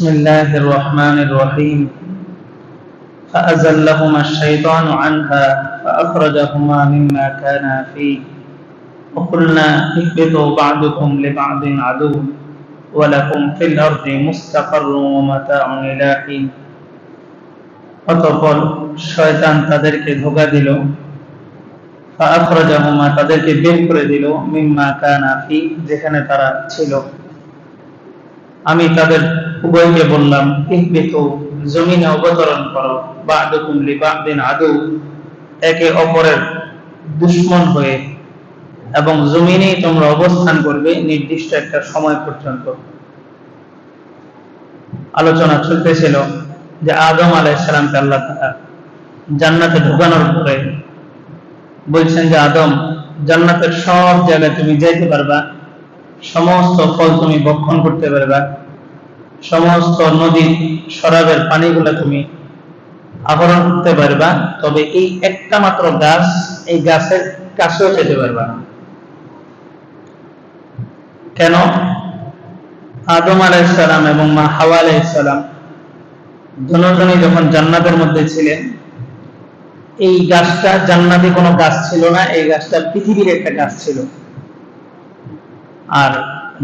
بسم الله الرحمن الرحيم فأزلهما الشيطان عنها فأخرجهما مما كانا فيه وقلنا اهبطوا بعضكم لبعض عدو ولكم في الأرض مستقر ومتاع إلى حين অতঃপর শয়তান তাদেরকে ধোকা দিল ফাআখরাজাহুমা তাদেরকে বের করে দিল মিম্মা কানা ফি যেখানে তারা ছিল আমি তাদের উভয়কে বললাম ইহবিতু জমিনে অবতরণ করো, বা'দুকুম লিবা'দিন আদু। একে অপরের দুশ্মন হয়ে এবং জমিনেই তোমরা অবস্থান করবে নির্দিষ্ট একটা সময় পর্যন্ত। আলোচনা চলতেছিল যে আদম আলাইসালামকে আল্লাহ তাআলা জান্নাতে ঢুকানোর পরে বলছেন যে, আদম, জান্নাতের সব জায়গায় তুমি যাইতে পারবা, সমস্ত ফল তুমি বক্ষণ করতে পারবা সমস্ত নদী শরাবের পানিগুলো তুমি আহরণ করতে পারবা, তবে এই একটা মাত্র গাছ, এই গাছের কাছেও যেতে পারবা না। কেন? আদম আলাইসালাম এবং মা হাওয়া আলাইসালাম দুজনই যখন জান্নাতের মধ্যে ছিলেন, এই গাছটা জান্নাতে কোনো গাছ ছিল না, এই গাছটা পৃথিবীর একটা গাছ ছিল। আর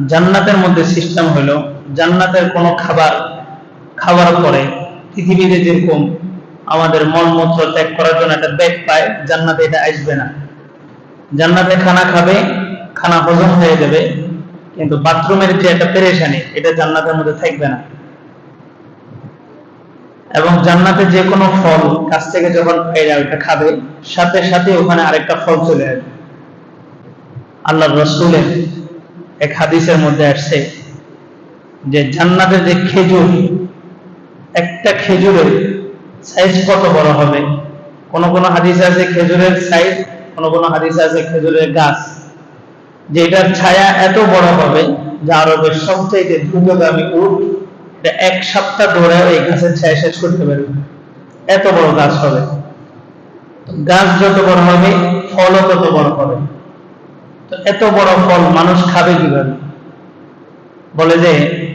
জান্নাতের মধ্যে সিস্টেম হলো জান্নাতের কোনো খাবার খাওয়ার পরে পৃথিবীতে যেরকম আমাদের মলমূত্র ত্যাগ করার জন্য একটা ব্যাগ পায়, জান্নাতে এটা আসবে না। জান্নাতে খানা খাবে, খানা হজম হয়ে যাবে, কিন্তু বাথরুমের যে একটা পেরেশানি, এটা জান্নাতের মধ্যে থাকবে না। এবং জান্নাতে যে কোনো ফল কাছ থেকে যখন এরা ওইটা খাবে, সাথে সাথে ওখানে আরেকটা ফল চলে আসবে। আল্লাহ রসুলের এক হাদিসের মধ্যে আসছে যে জান্নাতের যে খেজুর, একটা খেজুরের সাইজ কত বড় হবে? কোন কোন হাদিস আছে খেজুরের সাইজ কোন কোন হাদিস আছে খেজুরের গাছ। যেটার ছায়া এত বড় হবে যে আরবের সবচাইতে দ্রুতগামী উঠ এটা এক সপ্তাহ ধরে এই গাছের ছায়া শেষ করতে পারবে এত বড় গাছ হবে। গাছ যত বড় হবে, ফলও তত বড় হবে। তো এত বড় ফল মানুষ খাবে কীভাবে? বলে যে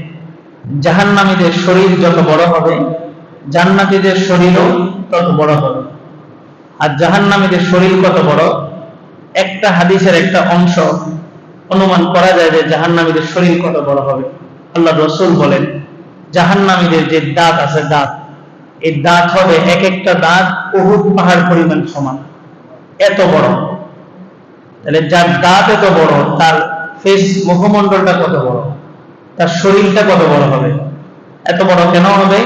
জাহান্নামীদের শরীর যত বড় হবে, জান্নাতীদের শরীরও তত বড় হবে। আর জাহান্নামীদের শরীর কত বড়, একটা হাদিসের একটা অংশ অনুমান করা যায় যে জাহান্নামীদের শরীর কত বড় হবে। আল্লাহ রসুল বলেন, জাহান্নামীদের যে দাঁত আছে দাঁত, এই দাঁত হবে এক একটা দাঁত বহুত পাহাড় পরিমাণ সমান। এত বড়। তাহলে যার দাঁত এত বড়, তার ফেস মুখমণ্ডলটা কত বড়? তার শরীরটা কত বড় হবে? এত বড় কেন হবে?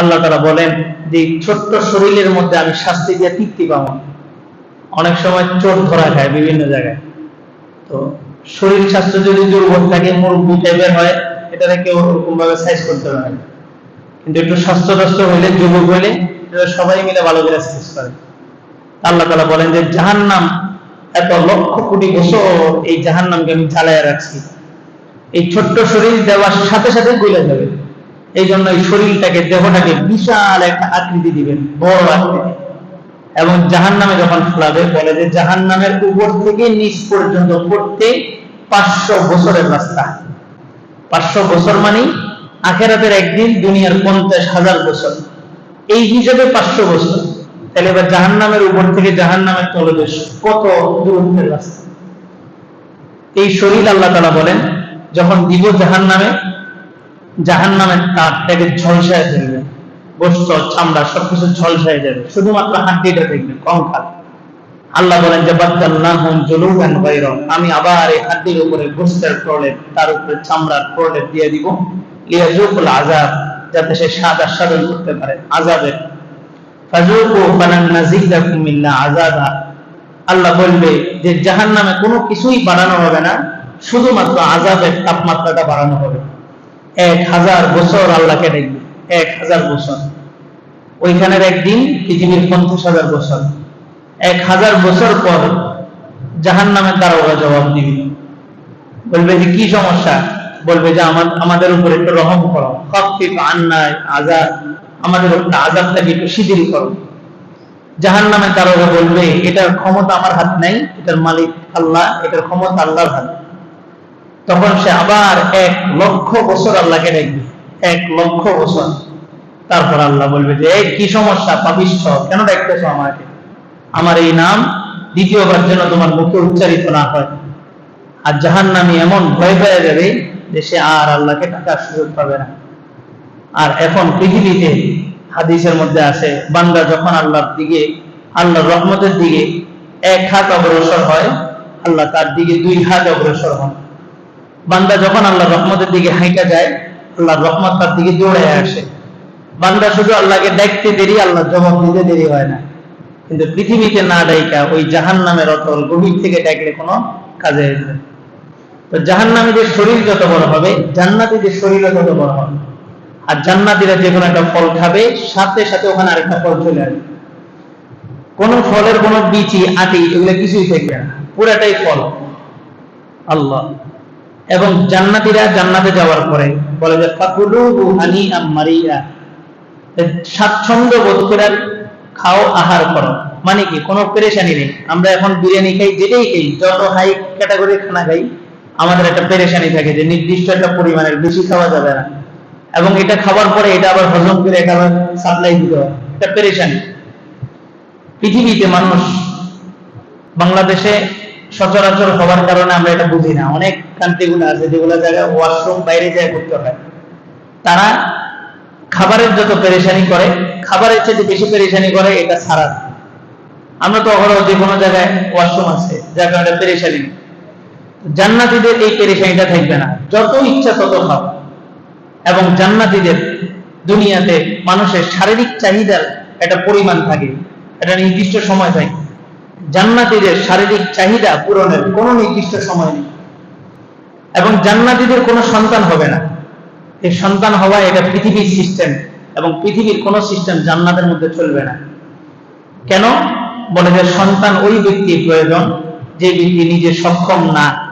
আল্লাহ তারা বলেন, যে ছোট্ট শরীরের মধ্যে আমি শাস্তি দিয়ে তৃপ্তি পাবো। অনেক সময় চোর ধরা খায় বিভিন্ন জায়গায়। তো শরীর স্বাস্থ্য যদি দুর্বল থাকে, মুরব্বী টাইপের হয়, এটাকে কেউ ওরকম ভাবে সাইজ করতে পারে কিন্তু একটু স্বাস্থ্য টাস্থ্য হইলে, যুবক হইলে, এটা সবাই মিলে ভালো করে সাইজ করে। আল্লাহ তালা বলেন যে, জাহান্নাম এত লক্ষ কোটি বছর এই জাহান্নামকে আমি জ্বালায় রাখছি। এই ছোট্ট শরীর দেওয়ার সাথে সাথে গলে যাবে। এই জন্য এই শরীরটাকে দেহটাকে বিশাল একটা আকৃতি দিবেন, বড় আকৃতি। এবং জাহান নামে যখন ফেলাবে, বলে যে জাহান নামের উপর থেকে নিচ পর্যন্ত পড়তে পাঁচশো বছরের রাস্তা। পাঁচশো বছর মানে আখেরাতের একদিন দুনিয়ার পঞ্চাশ হাজার বছর। এই হিসেবে পাঁচশো বছর। তাহলে এবার জাহান নামের উপর থেকে জাহান নামের তলদেশ কত দূরত্বের রাস্তা? এই শরীর আল্লাহ তালা বলেন যখন দিব জাহান নামে জাহান নামের তাপটাকে ঝলসায় ফেলবে গোস্ত চামড়া, সবকিছু ঝলসায় যাবে। শুধুমাত্র হাড্ডিটা দেখবে, কঙ্কাল। আল্লাহ বলেন যে বাদ্দাল্লাহুম জুলুদান গায়রা। আমি আবার এই হাড্ডির উপরে গোস্তের প্রলেপ, তার উপরে চামড়ার প্রলেপ দিয়ে দিব। লিয়াজুকুল আযাব, যাতে সে স্বাদ আস্বাদন করতে পারে, আযাবের। ফাজুকু ফালান নাযিদাকুম ইল্লা আযাবা। আল্লাহ বলবে যে, জাহান্নামে কোনো কিছুই বাড়ানো হবে না। শুধুমাত্র আযাবের তাপমাত্রাটা বাড়ানো হবে। এক হাজার বছর আল্লাহকে দেখবে। এক হাজার বছর। ওইখানের একদিন পৃথিবীর পঞ্চাশ হাজার বছর। এক হাজার বছর পর জাহান নামের দ্বারা ওরা জবাব দিবে। বলবে যে, কি সমস্যা? বলবে যে, আমার, আমাদের উপর একটু রহম করো। খফিফ আন্নায় আজাদ আমাদের উপর আজাদটাকে একটু শিথিল করো। জাহান নামে তারা বলবে, এটার ক্ষমতা আমার হাত নেই। এটার মালিক আল্লাহ, এটার ক্ষমতা আল্লাহর হাত। তখন সে আবার এক লক্ষ বছর আল্লাহকে ডাকবে এক লক্ষ বছর। তারপর আল্লাহ বলবে যে কি সমস্যা? পাপিষ্ঠ, কেন দেখতেছ আমাকে? আমার এই নাম দ্বিতীয়বার যেন তোমার মুখে উচ্চারিত না হয়। আর জাহান নামি এমন ভয় পেয়ে যাবে যে, সে আর আল্লাহকে টাকার সুযোগ পাবে না। আর এখন পৃথিবীতে হাদিসের মধ্যে আছে, বান্দা যখন আল্লাহর দিকে, আল্লাহর রহমতের দিকে এক হাত অগ্রসর হয়, আল্লাহ তার দিকে দুই হাত অগ্রসর হন। বান্দা যখন আল্লাহর রহমতের দিকে হাইটা যায়, আল্লাহর রহমত তার দিকে দৌড়ে আসে। বান্দা শুধু আল্লাহকে দেখতে দেরি আল্লাহ জবাব দিতে দেরি হয় না। কিন্তু পৃথিবীতে না ডাইকা ওই জাহান নামের অতল গভীর থেকে ডাকলে কোনো কাজে আসবে তো জাহান নামীদের শরীর যত বড় হবে, জান্নাতীদের শরীরও তত বড় হবে। আর জান্নাতীরা যে কোনো একটা ফল খাবে, সাথে সাথে ওখানে আরেকটা ফল চলে আসবে। কোন ফলের কোন বিচি, আটি, এগুলো কিছুই থাকবে না। পুরাটাই ফল। আল্লাহ। এবং জান্নাতীরা জান্নাতে যাওয়ার পরে বলে যে ফাকুলুহু হানিআম মারিয়া। স্বাচ্ছন্দ্য বোধ করে খাও, আহার করো। মানে কি? কোনো পেরেশানি নেই। আমরা এখন বিরিয়ানি খাই, যেটাই খাই, যত হাই ক্যাটাগরির খানা খাই, আমাদের একটা পেরেশানি থাকে যে নির্দিষ্ট একটা পরিমাণের বেশি খাওয়া যাবে না। এবং এটা খাবার পরে এটা আবার হজম করে এটা আবার সাপ্লাই দিতে হয়। এটা পেরেশানি। পৃথিবীতে মানুষ বাংলাদেশে সচরাচর হওয়ার কারণে আমরা এটা বুঝি না। অনেক কান্ট্রি গুলো আছে যেগুলো জায়গায় ওয়াশরুম বাইরে যায় করতে হয়। তারা খাবারের যত পেরেশানি করে, খাবারের চেয়ে বেশি পেরেশানি করে, এটা ছাড়া আমরা তো অহরহ যে কোনো জায়গায় ওয়াশরুম আছে, যার কারণে পেরেশানি। জান্নাতীদের এই পেরেশানিটা থাকবে না। যত ইচ্ছা তত খাও। এবং জান্নাতীদের দুনিয়াতে মানুষের শারীরিক চাহিদার একটা পরিমাণ থাকে। একটা নির্দিষ্ট সময় থাকে। জান্নাতীদের শারীরিক চাহিদা পূরণের কোনো নির্দিষ্ট সময় নেই। এবং জান্নাতীদের কোনো সন্তান হবে না। এই সন্তান হওয়া এটা পৃথিবীর সিস্টেম এবং পৃথিবীর কোনো সিস্টেম জান্নাতের মধ্যে চলবে না। কেন? বলে যে সন্তান ওই ব্যক্তির প্রয়োজন, যে ব্যক্তি নিজে সক্ষম না।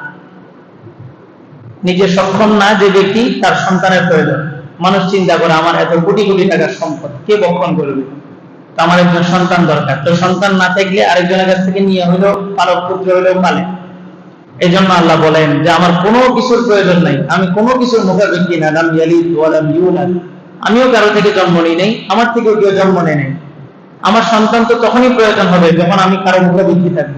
নিজে সক্ষম না, যে ব্যক্তি তার সন্তানের প্রয়োজন। মানুষ চিন্তা করে, আমার এত কোটি কোটি টাকার সম্পদ, কে বক্ষণ করবে? আমার একজন সন্তান দরকার। তো সন্তান না থাকলে আরেকজনের কাছ থেকে নিয়ে হইলেও পালক পুত্র হইলেও পালে। এই জন্য আল্লাহ বলেন যে, আমার কোনো কিছুর প্রয়োজন নাই। আমি কোনো কিছুর মুখাপেক্ষি না। নাম ইয়ালিদ ওয়ালাম ইউলাদ। আমিও কারও থেকে জন্ম নিই নাই, আমার থেকেও কেউ জন্ম নেয় নাই। আমার সন্তান তো তখনই প্রয়োজন হবে যখন আমি কারও মুখাপেক্ষি থাকব।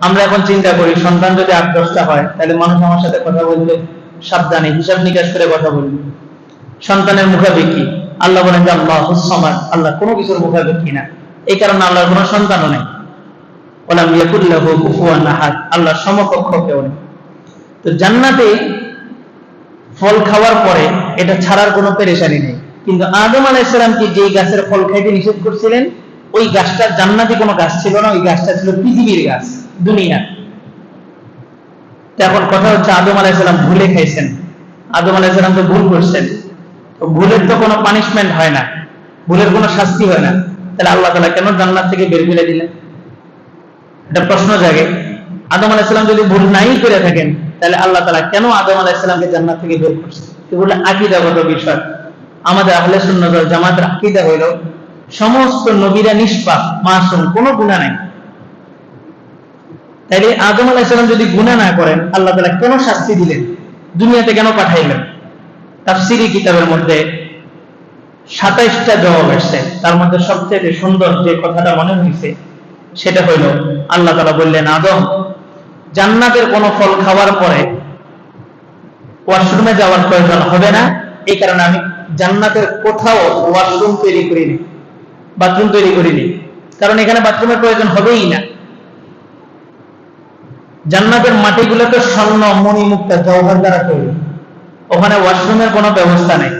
আমরা এখন চিন্তা করি, সন্তান যদি আট দশটা হয়, তাহলে মানুষ আমার সাথে কথা বলতে সাবধানে, হিসাব নিকাশ করে কথা বলবে। সন্তানের মুখাপেক্ষি। আল্লাহ বলেন যে আল্লাহ হুসমাদ আল্লাহ কোনো কিছুর মুখাপেক্ষি না। এই কারণে আল্লাহর কোনো সন্তানও নেই। ওলাম আল্লাহ সমকক্ষ কেউ নেই। তো জান্নাতে ফল খাওয়ার পরে এটা ছাড়ার কোনো পেরেশানি নেই। কিন্তু আদম আলাইসালামকে যেই গাছের ফল খাইতে নিষেধ করছিলেন, ওই গাছটা জান্নাতে কোনো গাছ ছিল না, ওই গাছটা ছিল পৃথিবীর গাছ দুনিয়া এখন কথা হচ্ছে আদম আলাইসালাম ভুলে খাইছেন। আদম আলাইসালাম তো ভুল করছেন। ভুলের তো কোনো পানিশমেন্ট হয় না। ভুলের কোনো শাস্তি হয় না। তাহলে আল্লাহ তালা কেন জান্নাত থেকে বের ফেলে দিলেন? এটা প্রশ্ন জাগে। আদম আলাইসালাম যদি ভুল নাই করে থাকেন, তাহলে আল্লাহ তালা কেন আদম আলাইসালামকে জান্নাত থেকে বের করছে? আকিদাগত বিষয়। আমাদের আহলে সুন্নত জামাতের আকিদা হইল, সমস্ত নবীরা নিষ্পাপ, মাসুম, কোনো গুণা নাই। তাইলে আদম আলাইসালাম যদি গুণা না করেন, আল্লাহ তালা কেন শাস্তি দিলেন? দুনিয়াতে কেন পাঠাইলেন? তাফসিরি কিতাবের মধ্যে সাতাইশটা জবাব এসছে তার মধ্যে সবচেয়ে সুন্দর যে কথাটা মনে হয়েছে, সেটা হইল, আল্লাহ তালা বললেন, আদম, জান্নাতের কোনো ফল খাওয়ার পরে ওয়াশরুমে যাওয়ার প্রয়োজন হবে না। এই কারণে আমি জান্নাতের কোথাও ওয়াশরুম তৈরি করিনি, বাথরুম তৈরি করিনি। কারণ এখানে বাথরুমের প্রয়োজন হবেই না। জান্নাতের মাটিগুলো তো স্বর্ণ, মণিমুক্তা জওহর দ্বারা তৈরি। ওখানে ওয়াশরুমের কোনো ব্যবস্থা নেই।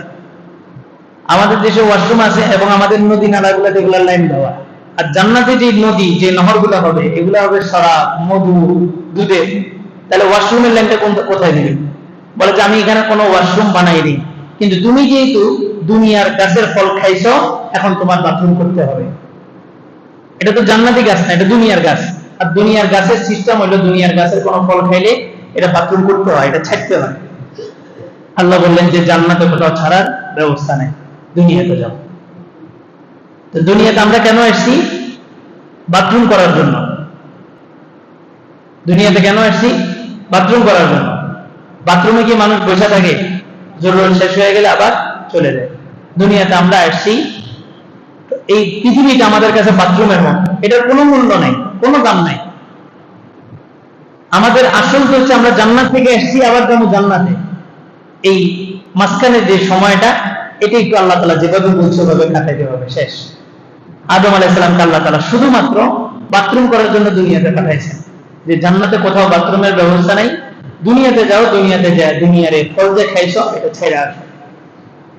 আমাদের দেশে ওয়াশরুম আছে এবং আমাদের নদী নালাগুলো যেগুলো লাইন দেওয়া। আর জান্নাতে যে নদী, যে নহরগুলো হবে, এগুলো হবে সরা মধু, দুধে। তাহলে ওয়াশরুমের লাইনটা কোন কোথায় দিবে বলে যে আমি এখানে কোনো ওয়াশরুম বানাইনি। কিন্তু তুমি যেহেতু দুনিয়ার গাছের ফল খাইছো, এখন তোমার বাথরুম করতে হবে। এটা তো জান্নাতি গাছ না, এটা দুনিয়ার গাছ। আর দুনিয়ার গাছের সিস্টেম হলো দুনিয়ার গাছের কোনো ফল খাইলে এটা বাথরুম করতে হয়, এটা ছাড়তে হয়। আল্লাহ বললেন যে জান্নাতে কোথাও ছাড়ার ব্যবস্থা নেই, দুনিয়াতে যাও। তো দুনিয়াতে আমরা কেন এসেছি? বাথরুম করার জন্য। দুনিয়াতে কেন এসেছি? বাথরুম করার জন্য। বাথরুমে কি মানুষ বসে থাকে, জরুরি শেষ হয়ে গেলে আবার চলে যায়। দুনিয়াতে আমরা আসছি এই পৃথিবীটা আমাদের কাছে বাথরুমের মতো এটার কোনো মূল্য নাই, কোনো দাম নাই। আমাদের আসল হচ্ছে আমরা জান্নাত থেকে এসেছি, আবার যাব জান্নাতে। এই মাঝখানে যে সময়টা এটা একটু আল্লাহ তালা যেভাবে বলছে ওভাবে কাটাইতে হবে, শেষ। আদম আলাইসালামকে আল্লাহ তালা শুধুমাত্র বাথরুম করার জন্য দুনিয়াতে পাঠাইছেন। যে জান্নাতে কোথাও বাথরুমের ব্যবস্থা নাই, দুনিয়াতে যাও, দুনিয়াতে যায়, দুনিয়ার ফল যে খাইছো, এটা ছেড়ে আসো।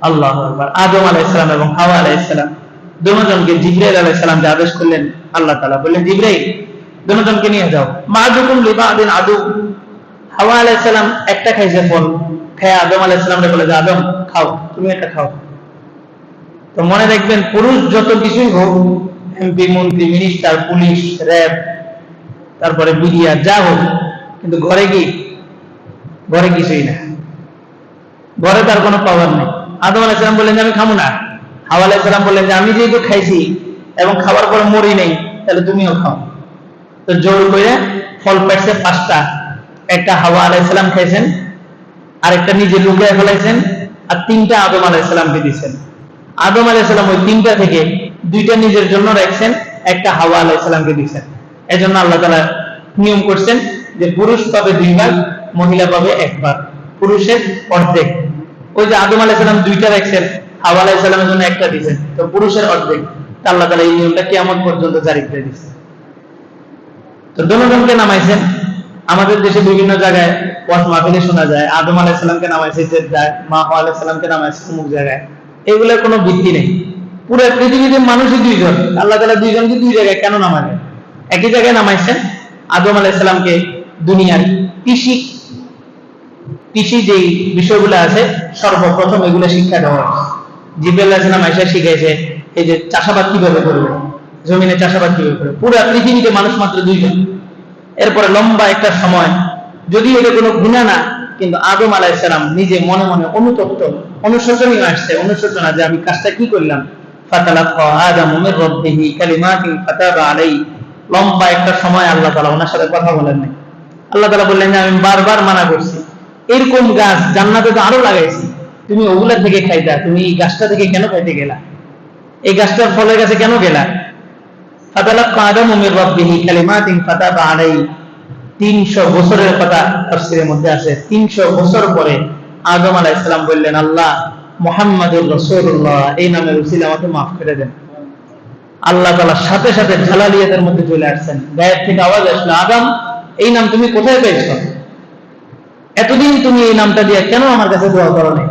আল্লাহ আদম আলাইসালাম এবং হাওয়া আলাইসালাম দুজনকে জিব্রাইল আলাইসালাম যে আদেশ করলেন, আল্লাহ তালা বললেন, জিব্রাইল, দুজনকে নিয়ে যাও। মা যখন লিবা আদিন আদু হাওয়া আলাইসালাম একটা খাইছে ফল খায় আদম আলাইসালামকে বলে যে, আদম, খাও, তুমি একটা খাও। তো মনে রাখবেন, পুরুষ যত কিছুই হোক এমপি মন্ত্রী মিনিস্টার পুলিশ র্যাব তারপরে বিডিআর যা হোক, কিন্তু ঘরে কি? ঘরে কিছুই না। ঘরে তার কোনো পাওয়ার নেই। আদম আলাইসালাম বললেন যে, আমি খাব না। হাওয়া আলাইসালাম বললেন যে, আমি যেহেতু খাইছি এবং খাবার পরে মরি নেই, তাহলে তুমিও খাও। তো জোর করে ফল পাইছে পাঁচটা। একটা হাওয়া আলাইসালাম খাইছেন, আরেকটা নিজে লুকিয়ে ফেলাইছেন, আর তিনটা আদম আলাইসালামকে দিয়েছেন আদম আলাইসালাম ওই তিনটা থেকে দুইটা নিজের জন্য রাখছেন, একটা হাওয়া আলাইসালামকে দিচ্ছেন এজন্য আল্লাহ তালা নিয়ম করছেন যে পুরুষ পাবে দুইবার মহিলা পাবে একবার পুরুষের অর্ধেক। ওই যে আদম আলাইসালাম দুইটা রাখছেন, হাওয়া আলাইসালামের জন্য একটা দিচ্ছেন তো পুরুষের অর্ধেক। আল্লাহ তালা এই নিয়মটা কেমন পর্যন্ত জারি করে দিচ্ছে তো দনোজনকে নামাইছেন আমাদের দেশে বিভিন্ন জায়গায় ওয়াজ মাহফিলে শোনা যায়, আদম আলাইসালামকে নামাইছে জেদ্দায় মা হাওয়া আলাইসালামকে নামাইছে, অমুক জায়গায়। এগুলোর কোনো ভিত্তি নেই। পুরো পৃথিবীতে মানুষই দুইজন। আল্লাহ তালা দুইজনকে দুই জায়গায় কেন নামাবে একই জায়গায় নামাইছেন আদম আলাইসালামকে দুনিয়ার কৃষি কৃষি যেই বিষয়গুলো আছে, সর্বপ্রথম এগুলো শিক্ষা দেওয়া হয় জিব্রাইল আলাইসালাম আইসা শিখাইছে, এই যে চাষাবাদ কীভাবে করবে? জমিনে চাষাবাদ কীভাবে করবে? পুরো পৃথিবীতে মানুষ মাত্র দুইজন। এরপরে লম্বা একটা সময়। যদি এটা কোনো গুণা না, কিন্তু আদম আলাইসালাম নিজে মনে মনে অনুতপ্ত, অনুশোচনীয় আসছে, অনুশোচনা যে আমি কাজটা কি করলাম? লম্বা একটা সময় আল্লাহ তাআলা ওনার সাথে কথা বলেন নাই। আল্লাহ তাআলা বললেন যে আমি বারবার মানা করছি। এরকম গাছ জান্নাতে তো আরও লাগাইছি। তুমি ওগুলা থেকে খাইতা, তুমি এই গাছটা থেকে কেন খাইতে গেলা? এই গাছটার ফলের কাছে কেন গেলা? আল্লাহ এই সাথে সাথে ঝালালিয়াতের মধ্যে চলে আসছেন। গায়ের থেকে আওয়াজ আসলো, আদম, এই নাম তুমি কোথায় পেয়েছ? এতদিন তুমি এই নামটা দিয়ে কেন আমার কাছে দোয়া করো নাই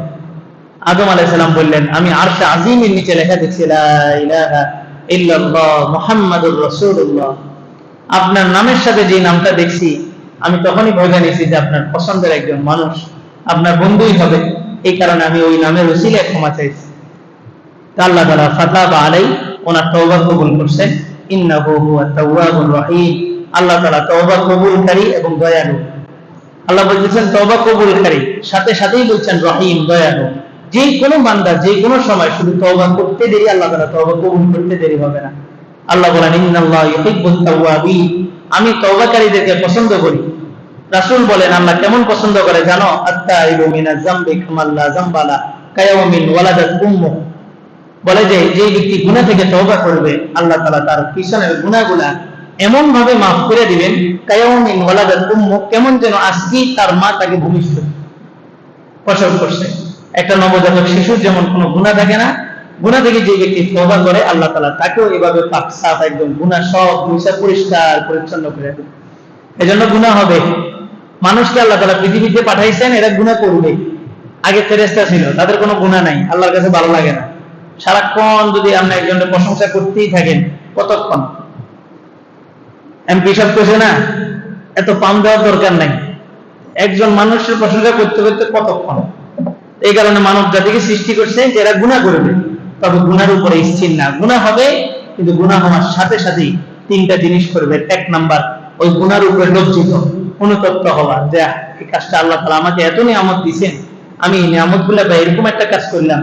আদম বললেন, আমি আরশা আজিমের নিচে লেখা দেখছি, লা ইলাহা আপনার নামের সাথে যে নামটা দেখছি, আমি তখনই ভয় জানিয়েছি যে আপনার পছন্দের একজন মানুষ, আপনার বন্ধুই হবে। এই কারণে আমি ওই নামের ওসিলে ক্ষমা চাইছি। আল্লাহ তাআলা ফাতাবা আলাই, ওনার তওবা কবুল করছেন ইন্নাহু হুয়া তাওয়াবুর রহিম। আল্লাহ তাআলা তওবা কবুলকারী এবং দয়ালু। আল্লাহ বলতেছেন, তওবা কবুলকারী। সাথে সাথেই বলছেন, রহিম, দয়ালু। যে কোনো বান্দা যে কোনো সময় শুধু তওবা করতে দেরি, আল্লাহ তাআলা তওবা কবুল করতে দেরি হবে না। আল্লাহ বলেন, ইন্নাল্লাহ ইউহিব্বুত তাওয়াবিন। আমি তওবাকারীদেরকে পছন্দ করি। রাসূল বলেন, আল্লাহ কেমন পছন্দ করে জানো? আত্তাইবু মিনাজ জামবি কামাল্লা জামবালা কায়াউমিন ওয়ালাদাত উম্মু বলে যে যে ব্যক্তি গুনাহ থেকে তওবা করবে, আল্লাহ তাআলা তার পিছনের গুনাহগুলা এমন ভাবে মাফ করে দিবেন কায়ামিন ওয়ালাদাত উম্মু কেমন যেন আজকে তার মা তাকে ভূমিষ্ঠ প্রসব করছে। একটা নবজাতক শিশুর যেমন কোনো গুনাহ থাকে না, গুনাহ থেকে যে ব্যক্তি তওবা করে, আল্লাহ তাআলা তাকেও এভাবে পাক সাফ একদম গুনাহ সব মুছা পরিষ্কার, পরিচ্ছন্ন করে দেবে। এজন্য গুনাহ হবে। মানুষকে আল্লাহ তাআলা পৃথিবীতে পাঠাইছেন, এরা গুনাহ করবে। আগে ফেরেশতা ছিল, তাদের কোনো গুনাহ নাই, আল্লাহর কাছে ভালো লাগে না। সারাক্ষণ যদি আপনি একজনের প্রশংসা করতেই থাকেন, কতক্ষণ? এমপি সব কইছে না, এত পাম দেওয়ার দরকার নাই। একজন মানুষের প্রশংসা করতে করতে কতক্ষণ? এই কারণে মানব জাতিকে সৃষ্টি করছে যে এরা গুণা করবে। তবে গুনার উপরে স্থির না। গুণা হবে, কিন্তু গুণা হওয়ার সাথে সাথেই তিনটা জিনিস করবে। এক নাম্বার, ওই গুনার উপরে লজ্জিত, অনুতপ্ত হওয়া। যে, এই কাজটা আল্লাহ তালা আমাকে এত নিয়ামত দিছেন, আমি এই নিয়ামতগুলা বা এরকম একটা কাজ করলাম।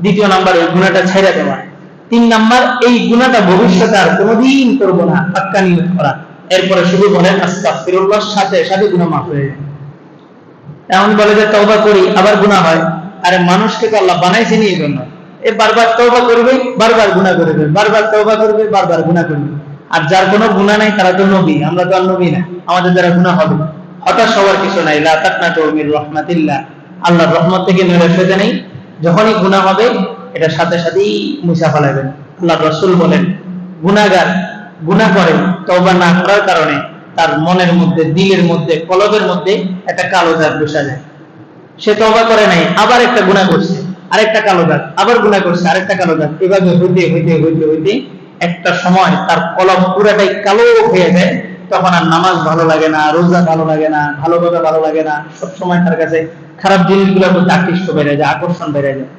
দ্বিতীয় নাম্বার, ওই গুণাটা ছেড়ে দেওয়া। তিন নাম্বার, এই গুণাটা ভবিষ্যতে আর কোনোদিন করব না, পাক্কা নিয়ত করা। এরপরে শুধু বলেন, আস্তাগফিরুল্লাহর সাথে সাথে গুনাহ মাফ হয়ে যায় এমন বলে যে তওবা করি, আবার গুনাহ হয়। আরে মানুষকে তো আল্লাহ বানাইছে নি এই জন্য। এ বারবার তওবা করবে, বারবার গুনাহ করবে বারবার তওবা করবে, বারবার গুনাহ করবে। আর যার কোনো গুনাহ নাই, তারা তো নবী। আমরা তো আর নবী না। আমাদের দ্বারা গুনাহ হবে। হতাশ হওয়ার কিছু নাই। লা তাকনাতু মির রাহমাতিল্লাহ। আল্লাহর রহমত থেকে নিরাশ হতে নেই। যখনই গুনাহ হবে, এটা সাথে সাথেই মুছা ফেলাবেন। আল্লাহ রসুল বলেন, গুনাহগার গুনাহ করে, তওবা না করার কারণে তার মনের মধ্যে, দিলের মধ্যে, কলবের মধ্যে একটা কালো দাগ বসা যায়। সে তওবা করে নাই, আবার একটা গুনাহ করছে, আরেকটা কালো দাগ, আবার গুনাহ করছে, আরেকটা কালো দাগ। এভাবে হইতে হইতে হইতে হইতে একটা সময় তার কলম পুরাটাই কালো হয়ে যায়, তখন আর নামাজ ভালো লাগে না, রোজা ভালো লাগে না, ভালো কথা ভালো লাগে না। সব সময় তার কাছে খারাপ জিনিসগুলোর প্রতি আকৃষ্ট বেড়ে যায়, আকর্ষণ বেড়ে যায়।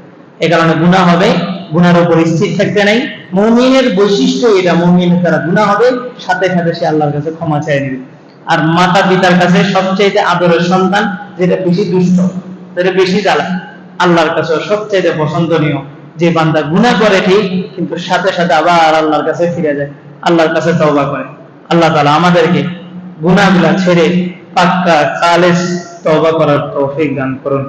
এই কারণে গুণা হবে গুনার উপর স্থির থাকতে নাই। মুমিনের বৈশিষ্ট্য এটা, মুমিনের দ্বারা গুণা হবে, সাথে সাথে সে আল্লাহর কাছে ক্ষমা চাই নেবে। আর মাতা পিতার কাছে সবচেয়ে আদরের সন্তান, যেটা বেশি দুষ্ট, যেটা বেশি জ্বালা, আল্লাহর কাছে সবচেয়ে পছন্দনীয়। যে বান্দা গুণা করে ঠিক, কিন্তু সাথে সাথে আবার আল্লাহর কাছে ফিরে যায়, আল্লাহর কাছে তওবা করে। আল্লাহ তালা আমাদেরকে গুনাহগুলা ছেড়ে পাক্কা, খালেস তওবা করার তৌফিক দান করুন।